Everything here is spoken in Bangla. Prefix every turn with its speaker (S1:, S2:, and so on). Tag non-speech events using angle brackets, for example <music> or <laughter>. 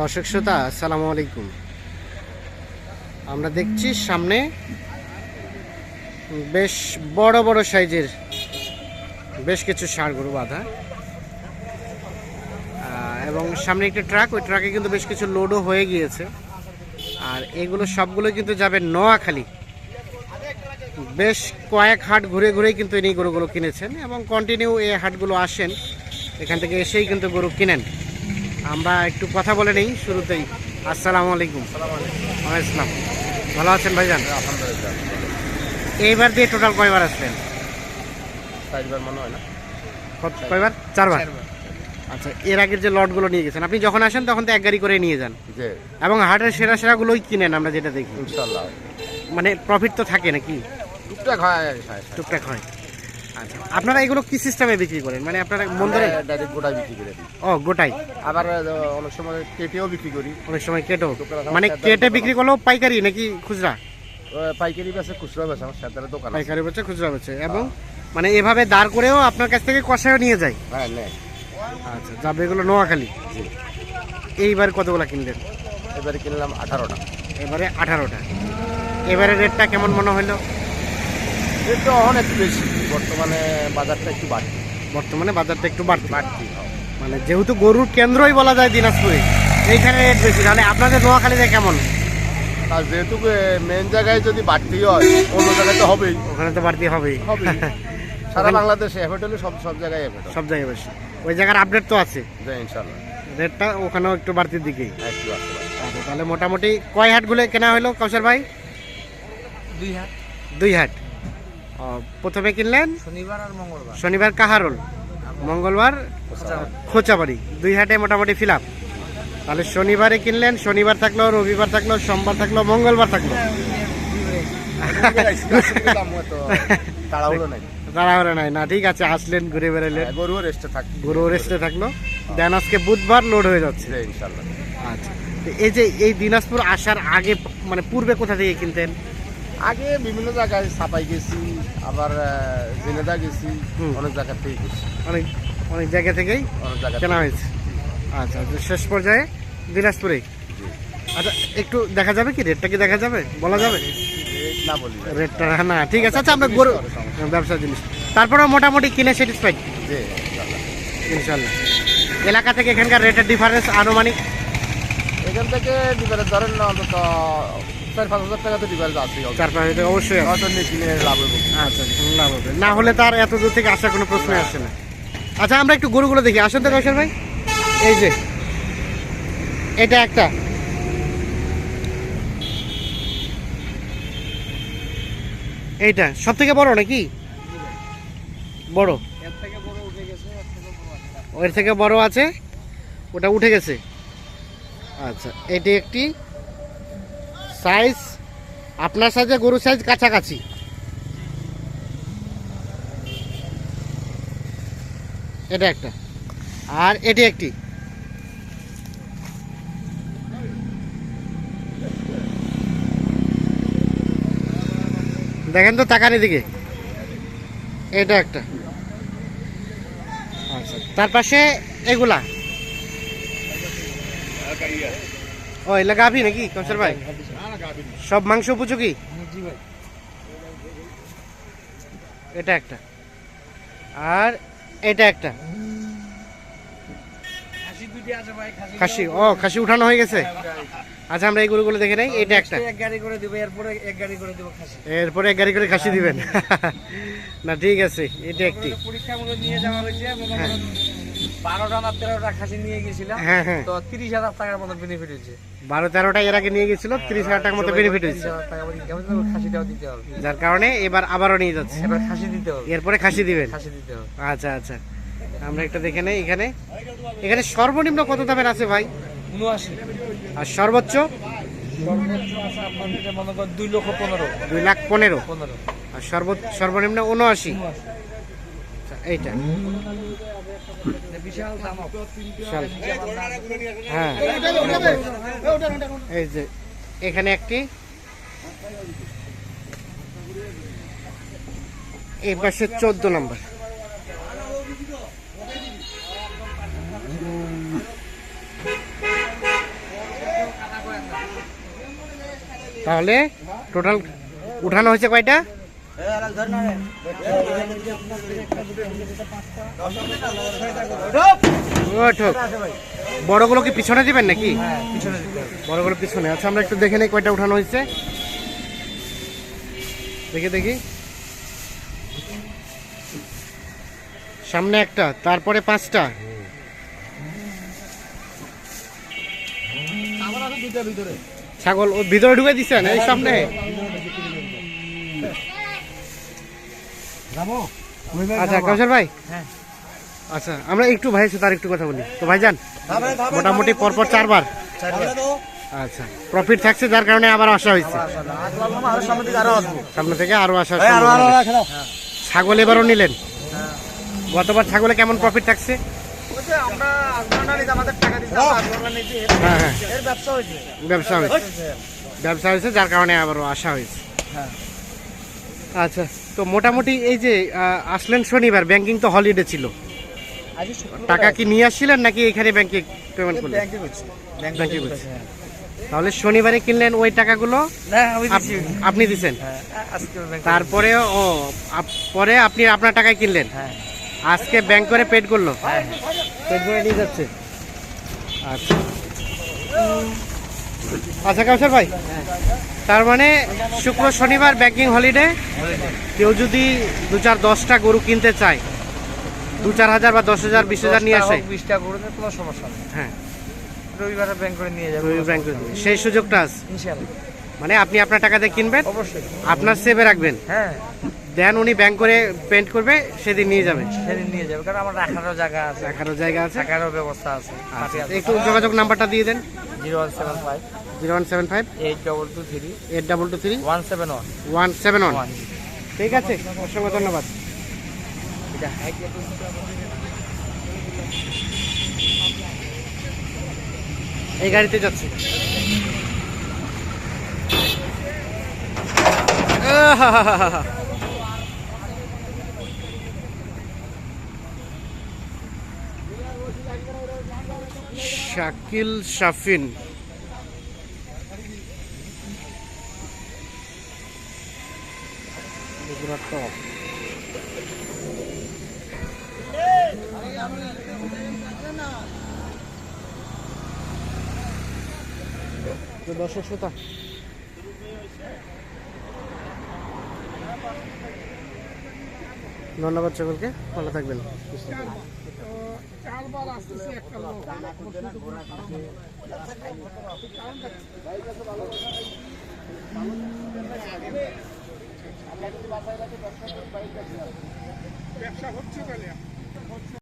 S1: দর্শক শ্রোতা, আসসালামু আলাইকুম। আমরা দেখছি সামনে বেশ বড় বড় সাইজের বেশ কিছু ষাঁড় গরু বাঁধা। এবং সামনে একটা ট্রাক, ওই ট্রাকে কিন্তু বেশ কিছু লোডও হয়ে গিয়েছে। আর এগুলো সবগুলো কিন্তু যাবে নোয়াখালী। বেশ কয়েক হাট ঘুরে ঘুরেই কিন্তু ইনি গরুগুলো কিনেছেন এবং কন্টিনিউ এই হাটগুলো আসেন। এখান থেকে এসেই কিন্তু গরু কিনেন। আমরা একটু কথা বলে নেই শুরুতেই। আসসালামু আলাইকুম। আসসালাম। ভালো আছেন ভাইজান? এইবার দিয়ে টোটাল কয়বার আসলেন
S2: চারবার না।
S1: কত- কয়বার? চারবার? আচ্ছা এর আগের যে লটগুলো নিয়ে গেছেন আপনি যখন আসেন তখন তো এক গাড়ি করে নিয়ে যান।
S2: যে
S1: এবং হাটের সেরা সেরাগুলোই কিনেন আমরা যেটা দেখি। মানে প্রফিট তো থাকে নাকি?
S2: টুকটাক হয়।
S1: টুকটাক হয়। আচ্ছা। আপনারা এগুলো কি সিস্টেমে বিক্রি করেন? মানে আপনারা
S2: মন্দিরে ডাইরেক্ট গোটা বিক্রি করে। দিই
S1: ও গোটাই।
S2: আবার অনেক সময় কেটেও বিক্রি করি।
S1: অনেক সময়
S2: কেটেও।
S1: মানে কেটে বিক্রি করলেও পাইকারি নাকি খুচরা?
S2: পাইকারি বেছে খুচরা বেছে আমার সাথে দোকান।
S1: পাইকারি বেচে খুচরা বেচে। এবং মানে এভাবে দাঁড় করেও আপনার কাছ থেকে কষায়ও নিয়ে যায়।
S2: হ্যাঁ নেই
S1: আচ্ছা যাবে এগুলো নোয়াখালী।
S2: জি।
S1: এইবার কতগুলো কিনলেন?
S2: এবারে কিনলাম আঠারোটা।
S1: এবারে আঠারোটা। এবারে রেটটা কেমন মনে হলো?
S2: এটা অনেক বেশি। বর্তমানে বাজারটা একটু বাড়তি।
S1: বর্তমানে বাজারটা একটু বাড়তি।
S2: বাড়তি
S1: মানে যেহেতু গরুর কেন্দ্রই বলা যায় দিনাজপুরে এইখানে রেট বেশি। তাহলে আপনাদের নোয়াখালীতে কেমন?
S2: আর যেহেতু মেন জায়গায় যদি বাড়তি হয় অন্য জায়গায় তো হবেই।
S1: ওখানে তো বাড়তি হবেই।
S2: হবেই। <laughs> সারা বাংলাদেশে এফেট হলে সব সব জায়গায় এফেট
S1: সব জায়গায় বেশি। ওই জায়গার আপডেট তো আছে।
S2: যে ইনশাল্লাহ
S1: রেটটা ওখানেও একটু বাড়তির দিকেই
S2: একটু
S1: আচ্ছা তাহলে মোটামুটি কয় হাটগুলো কেনা হলো কৌশল ভাই?
S3: দুই হাট।
S1: দুই হাট। প্রথমে কিনলেন?
S3: শনিবার আর মঙ্গলবার।
S1: শনিবার কাহারোল মঙ্গলবার খোঁচাবাড়ি। দুই হাটে মোটামুটি ফিল আপ তাহলে শনিবারে কিনলেন শনিবার থাকল রবিবার থাকল সোমবার থাকল মঙ্গলবার থাকল।
S2: তাড়াহুড়ো নাই।
S1: না ঠিক আছে আসলেন ঘুরে বেড়ালেন।
S2: গরু রেস্টে থাক
S1: গরু রেস্টে থাকল। দেন আজকে বুধবার লোড হয়ে যাচ্ছে।
S2: ইনশাল্লাহ
S1: আচ্ছা। এই যে এই দিনাজপুর আসার আগে মানে পূর্বে কোথা থেকে কিনতেন?
S2: আগে বিভিন্ন জায়গায় ছাপাই গেছি আবার জেনেদা গেছি। অনেক জায়গা থেকে গেছি।
S1: অনেক অনেক জায়গা থেকেই
S2: অনেক জায়গা
S1: কেনা হয়েছে। আচ্ছা তো শেষ পর্যায়ে দিনাজপুরে। আচ্ছা একটু দেখা যাবে কি? রেটটা কি দেখা যাবে? বলা যাবে?
S2: না বলি।
S1: রেটটা না ঠিক আছে। আচ্ছা আমরা গরু ব্যবসার জিনিস। তারপরে মোটামুটি কিনে স্যাটিসফাইড
S2: ইনশাল্লাহ।
S1: ইনশাল্লাহ। এলাকা থেকে এখানকার রেটের ডিফারেন্স আনুমানিক?
S2: এখান থেকে ডিফারেন্স ধরেন অন্তত চার পাঁচ হাজার টাকা তো ডিফারেন্স আছে
S1: চার পাঁচ হাজার অবশ্যই আছে।
S2: হয়তো নিয়ে কিনে লাভ হবে।
S1: আচ্ছা লাভ হবে। না হলে তার এত দূর থেকে আসার কোনো প্রশ্নই না। আচ্ছা আমরা একটু গরুগুলো দেখি। আসেন তো কৌশল ভাই। এই যে এটা একটা। এইটা সব থেকে বড় নাকি? বড়।
S3: এর থেকে বড় উঠে গেছে এর থেকে বড় আছে
S1: ওর থেকে বড় আছে। ওটা উঠে গেছে। আচ্ছা এটি একটি সাইজ, আপনার সাথে গরু সাইজ কাছাকাছি। এটা একটা। আর এটি একটি। দেখেন তো তাকার এদিকে। এটা একটা। আচ্ছা তার পাশে এগুলা। ও, এগুলা গাভি নাকি, কৌশল ভাই? সব মাংস উপযোগী? এটা একটা। আর এটা একটা।
S3: খাসি
S1: ও খাসি উঠানো হয়ে গেছে? আচ্ছা আমরা এই গরুগুলো দেখে নেই। এটা একটা।
S3: এক গাড়ি করে দিব এরপরে এক গাড়ি করে দিব খাসি।
S1: এরপরে এক গাড়ি করে খাসি দিবেন। না ঠিক আছে এটা একটি।
S3: পরীক্ষামূলক নিয়ে যাওয়া হয়েছে বারোটা না তেরোটা খাসি নিয়ে গেছিলাম।
S1: হ্যাঁ হ্যাঁ।
S3: তো তিরিশ হাজার টাকার মতো বেনিফিট হয়েছে।
S1: বারো তেরোটা এর আগে নিয়ে গেছিল তিরিশ হাজার টাকার মতো বেনিফিট হয়েছে।
S3: 30,000 টাকা করে income হয়েছে, এবার খাসিটাও দিতে হবে।
S1: যার কারণে এবার আবারও নিয়ে যাচ্ছে।
S3: এবার খাসি দিতে হবে।
S1: এরপরে খাসি দিবেন?
S3: খাসি দিতে হবে।
S1: আচ্ছা আচ্ছা। আমরা একটা দেখে নেই এখানে। এখানে সর্বনিম্ন কত দামের আছে ভাই?
S3: উনআশি।
S1: আর সর্বোচ্চ?
S3: দুই লক্ষ পনেরো।
S1: দুই লাখ পনেরো।
S3: পনেরো।
S1: আর সর্বনিম্ন উনআশি। এইটা। হ্যাঁ। এই যে এখানে একটি। এই পাশে চোদ্দ নম্বর। তাহলে টোটাল উঠানো হয়েছে কয়টা? বড়গুলো কি পিছনে দিবেন নাকি? বড়গুলো পিছনে। আচ্ছা আমরা একটু দেখে নেই কয়টা উঠানো হয়েছে। দেখে, দেখি। সামনে একটা, তারপরে পাঁচটা। ছাগল ভিতরে ঢুকে দিচ্ছেন এই সামনে? আচ্ছা কাউসার ভাই? আচ্ছা আমরা একটু ভাইয়ের সাথে আর একটু কথা বলি। তো ভাইজান মোটামুটি পরপর চারবার। আচ্ছা প্রফিট থাকছে যার কারণে আবার আসা হয়েছে সামনে থেকে আরও আসা ছাগল এবারও নিলেন? গতবার ছাগলে কেমন প্রফিট থাকছে? হ্যাঁ হ্যাঁ।
S3: ব্যবসা হয়েছে।
S1: ব্যবসা হয়েছে। যার কারণে আবারও আসা হয়েছে।
S3: হ্যাঁ।
S1: আচ্ছা তো মোটামুটি এই যে আসলেন শনিবার ব্যাংকিং তো হলিডে ছিল। টাকা কি নিয়ে আসছিলেন নাকি এখানে ব্যাংকে পেমেন্ট করলেন?
S3: ব্যাংকে করছি।
S1: তাহলে শনিবারে কিনলেন ওই টাকাগুলো? আপনি দিচ্ছেন
S3: হ্যাঁ
S1: তারপরে ও পরে আপনি আপনার টাকায় কিনলেন?
S3: হ্যাঁ।
S1: আজকে ব্যাংক করে পেড করল?
S3: হ্যাঁ
S1: পেড করে নিয়ে যাচ্ছে। আচ্ছা। আচ্ছা কাউসার ভাই তার মানে শুক্র শনিবার ব্যাঙ্কিং হলিডে কেউ যদি দু চার দশটা গরু কিনতে চায় দু চার হাজার বা দশ হাজার বিশ হাজার নিয়ে আসে।
S3: বিশটা গরু নিয়ে কোনো সমস্যা নেই।
S1: হ্যাঁ।
S3: রবিবারে ব্যাঙ্ক করে নিয়ে যাবে।
S1: সেই সুযোগটা আছে।
S3: ইনশাআল্লাহ।
S1: মানে আপনি আপনার টাকা দিয়ে কিনবেন
S3: অবশ্যই।
S1: আপনার সেভে রাখবেন।
S3: হ্যাঁ।
S1: দেন উনি ব্যাংক করে পেন্ট করবে সেদিন নিয়ে যাবে
S3: সেদিন নিয়ে যাবে কারণ আমার রাখারও জায়গা আছে।
S1: রাখারও জায়গা আছে।
S3: থাকারও ব্যবস্থা আছে।
S1: আচ্ছা, একটু যোগাযোগ নাম্বারটা দিয়ে দেন।
S3: Zero one seven five.
S1: Zero one seven five.
S3: Eight double two three.
S1: Eight double two three.
S3: One seven one.
S1: One seven one. ঠিক আছে অসংখ্য ধন্যবাদ। এই গাড়িতে যাচ্ছে। শাকিল শাফিন। টপ দর্শক শ্রোতা ধন্যবাদ সকলকে ভালো থাকবেন ব্যবসা থাকবেন।